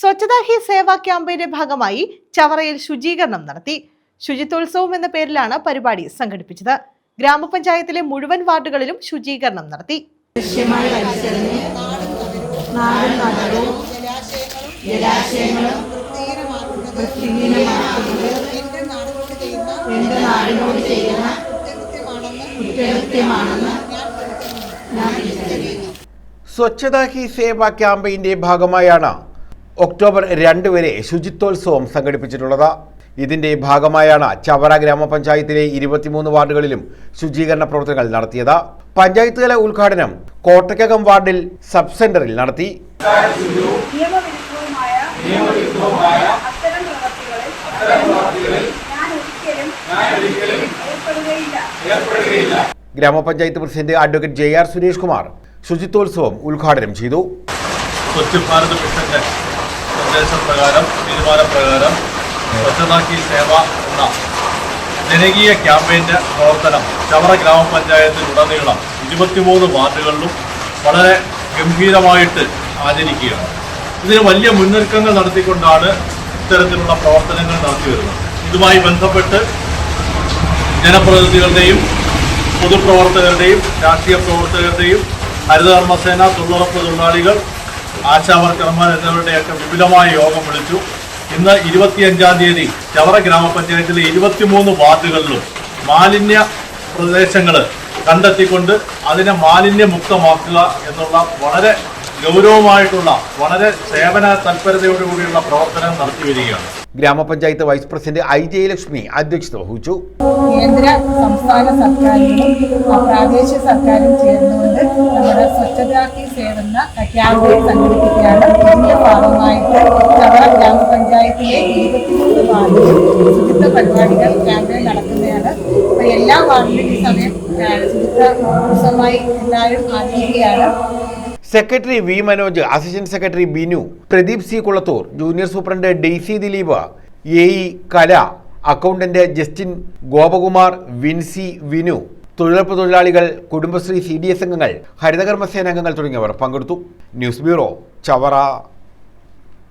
സ്വച്ഛതാ ഹി സേവ ക്യാമ്പയിന്റെ ഭാഗമായി ചവറയിൽ ശുചീകരണം നടത്തി. ശുചിത്വോത്സവം എന്ന പേരിലാണ് പരിപാടി സംഘടിപ്പിച്ചത്. ഗ്രാമപഞ്ചായത്തിലെ മുഴുവൻ വാർഡുകളിലും ശുചീകരണം നടത്തി. ജലാശയങ്ങളും എന്റെ നാടിനോട് ചെയ്യുന്ന കുറ്റകൃത്യമാണെന്ന് ഞാൻ തിരിച്ചറിയുന്നു സ്വച്ഛതാ ഹി സേവ ക്യാമ്പയിന്റെ ഭാഗമായാണ് ഒക്ടോബർ രണ്ട് വരെ ശുചിത്വോത്സവം സംഘടിപ്പിച്ചിട്ടുള്ളത്. ഇതിന്റെ ഭാഗമായാണ് ചവറ ഗ്രാമപഞ്ചായത്തിലെ ഇരുപത്തിമൂന്ന് വാർഡുകളിലും ശുചീകരണ പ്രവർത്തനങ്ങൾ നടത്തിയത്. പഞ്ചായത്ത് തല ഉദ്ഘാടനം കോട്ടയ്ക്കകം വാർഡിൽ സബ് സെന്ററിൽ നടത്തി. ഗ്രാമപഞ്ചായത്ത് president advocate J R Suresh Kumar ശുചിത്വോത്സവം ഉദ്ഘാടനം ചെയ്തു. സ്വച്ഛ് ഭാരത് മിഷന്റെ നിർദ്ദേശപ്രകാരം തീരുമാനപ്രകാരം സ്വച്ഛതാക്കി സേവ എന്ന ജനകീയ ക്യാമ്പയിന്റെ പ്രവർത്തനം ചവറ ഗ്രാമപഞ്ചായത്തിലുടനീളം ഇരുപത്തിമൂന്ന് വാർഡുകളിലും വളരെ ഗംഭീരമായിട്ട് ആചരിക്കുകയാണ്. ഇതിന് വലിയ മുന്നൊരുക്കങ്ങൾ നടത്തിക്കൊണ്ടാണ് ഇത്തരത്തിലുള്ള പ്രവർത്തനങ്ങൾ നടത്തി വരുന്നത്. ഇതുമായി ബന്ധപ്പെട്ട് ജനപ്രതിനിധികളുടെയും പൊതുപ്രവർത്തകരുടെയും രാഷ്ട്രീയ പ്രവർത്തകരുടെയും ഹരിതകർമ്മസേന തൊഴിലുറപ്പ് തൊഴിലാളികൾ ആശാവർക്കർമാർ എന്നിവരുടെയൊക്കെ വിപുലമായ യോഗം വിളിച്ചു. ഇന്ന് ഇരുപത്തിയഞ്ചാം തീയതി ചവറ ഗ്രാമപഞ്ചായത്തിലെ ഇരുപത്തിമൂന്ന് വാർഡുകളിലും മാലിന്യ പ്രദേശങ്ങൾ കണ്ടെത്തിക്കൊണ്ട് അതിനെ മാലിന്യമുക്തമാക്കുക എന്നുള്ള വളരെ ഗൗരവമായിട്ടുള്ള വളരെ സേവന തൽപരതയോടുകൂടിയുള്ള പ്രവർത്തനം നടത്തി വരികയാണ്. ഗ്രാമപഞ്ചായത്ത് വൈസ് പ്രസിഡന്റ് ഐ ജയലക്ഷ്മി അധ്യക്ഷത വഹിച്ചു. കേന്ദ്ര സംസ്ഥാന സർക്കാരുകളും പ്രാദേശിക സർക്കാരും ചേർന്നുകൊണ്ട് നമ്മുടെ സ്വച്ഛതാ ഹി സേവന ക്യാമ്പയിൻ സംഘടിപ്പിക്കുകയാണ് ഗ്രാമപഞ്ചായത്തിലെ ശുചിത്വ പരിപാടികൾ ക്യാമ്പയിൻ നടക്കുന്നതാണ്. എല്ലാ വാർഡിലും സമയം ശുചിത്വ ദിവസമായി എല്ലാവരും ആചരിക്കുകയാണ്. Secretary V Manoj assistant secretary Binu Pradeep C Kulathoor junior superintendent Daisy Dileep A E Kala accountant Justin Gopakumar Vinci Vinu തൊഴിലുറപ്പ് തൊഴിലാളികൾ കുടുംബശ്രീ സി ഡി എസ് അംഗങ്ങൾ ഹരിതകർമ്മസേന അംഗങ്ങൾ തുടങ്ങിയവർ പങ്കെടുത്തു. News bureau Chavara.